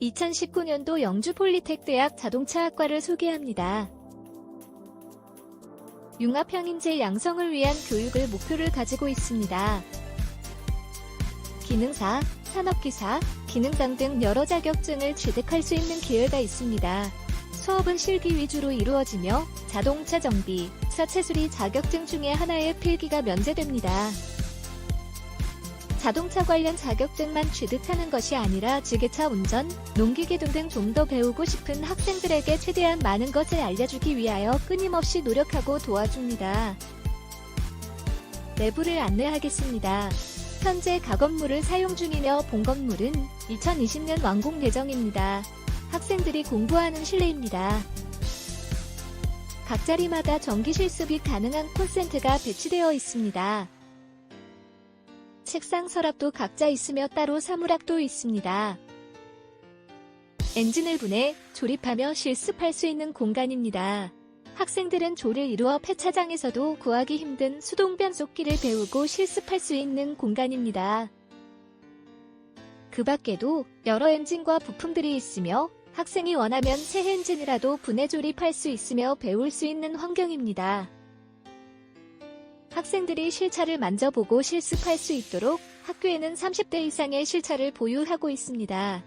2019년도 영주 폴리텍 대학 자동차학과를 소개합니다. 융합형인재 양성을 위한 교육을 목표를 가지고 있습니다. 기능사, 산업기사, 기능장 등 여러 자격증을 취득할 수 있는 기회가 있습니다. 수업은 실기 위주로 이루어지며 자동차 정비, 사체 수리 자격증 중에 하나의 필기가 면제됩니다. 자동차 관련 자격증만 취득하는 것이 아니라 지게차 운전, 농기계 등 등 좀 더 배우고 싶은 학생들에게 최대한 많은 것을 알려주기 위하여 끊임없이 노력하고 도와줍니다. 내부를 안내하겠습니다. 현재 가건물을 사용 중이며 본 건물은 2020년 완공 예정입니다. 학생들이 공부하는 실내입니다. 각 자리마다 전기 실습이 가능한 콘센트가 배치되어 있습니다. 책상 서랍도 각자 있으며 따로 사물함도 있습니다. 엔진을 분해 조립하며 실습할 수 있는 공간입니다. 학생들은 조를 이루어 폐차장에서도 구하기 힘든 수동 변속기를 배우고 실습할 수 있는 공간입니다. 그 밖에도 여러 엔진과 부품들이 있으며 학생이 원하면 새 엔진이라도 분해 조립할 수 있으며 배울 수 있는 환경입니다. 학생들이 실차를 만져보고 실습할 수 있도록 학교에는 30대 이상의 실차를 보유하고 있습니다.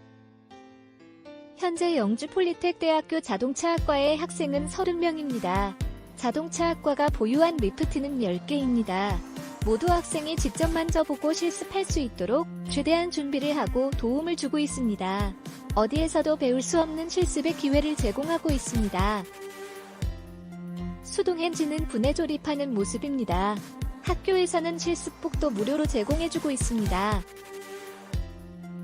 현재 영주 폴리텍 대학교 자동차학과의 학생은 30명입니다. 자동차학과가 보유한 리프트는 10개입니다. 모두 학생이 직접 만져보고 실습할 수 있도록 최대한 준비를 하고 도움을 주고 있습니다. 어디에서도 배울 수 없는 실습의 기회를 제공하고 있습니다. 수동 엔진은 분해 조립하는 모습입니다. 학교에서는 실습복도 무료로 제공해주고 있습니다.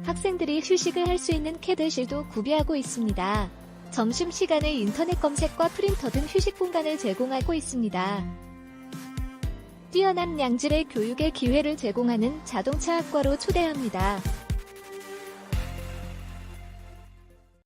학생들이 휴식을 할 수 있는 캐드실도 구비하고 있습니다. 점심시간에 인터넷 검색과 프린터 등 휴식 공간을 제공하고 있습니다. 뛰어난 양질의 교육의 기회를 제공하는 자동차 학과로 초대합니다.